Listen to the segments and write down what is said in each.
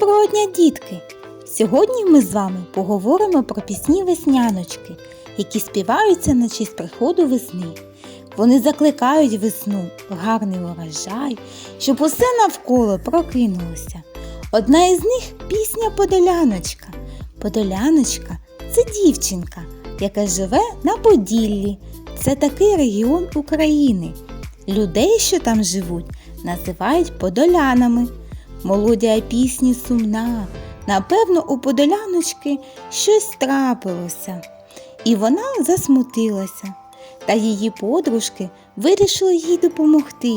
Доброго дня, дітки! Сьогодні ми з вами поговоримо про пісні весняночки, які співаються на честь приходу весни. Вони закликають весну, гарний урожай, щоб усе навколо прокинулося. Одна із них пісня Подоляночка. Подоляночка це дівчинка, яка живе на Поділлі. Це такий регіон України. Людей, що там живуть, називають подолянами. Молодія пісні сумна. Напевно, у подоляночки щось трапилося. І вона засмутилася. Та її подружки вирішили їй допомогти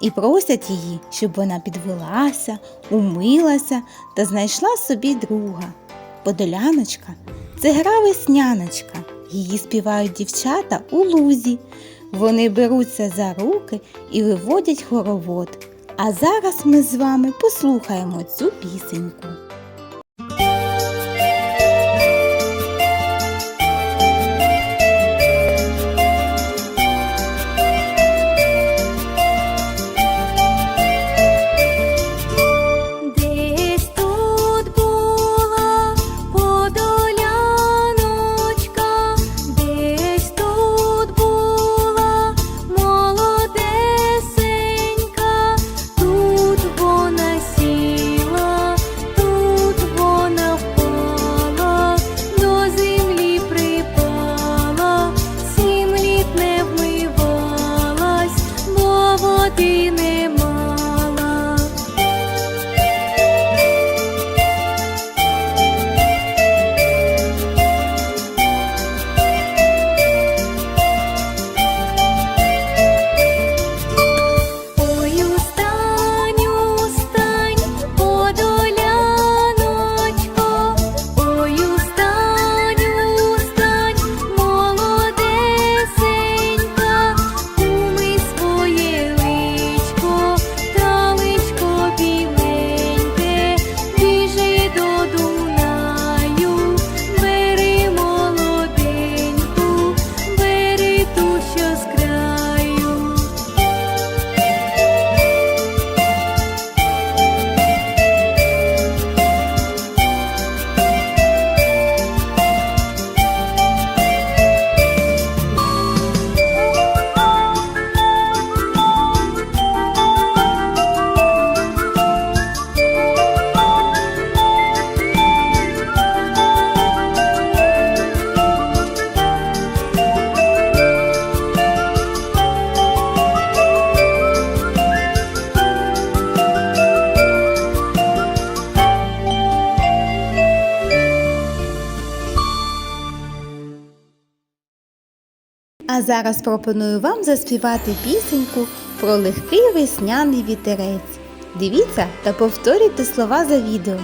і просять її, щоб вона підвелася, умилася та знайшла собі друга. Подоляночка це гра весняночка. Її співають дівчата у лузі. Вони беруться за руки і виводять хоровод. А зараз ми з вами послухаємо цю пісеньку. Зараз пропоную вам заспівати пісеньку про легкий весняний вітерець. Дивіться та повторюйте слова за відео.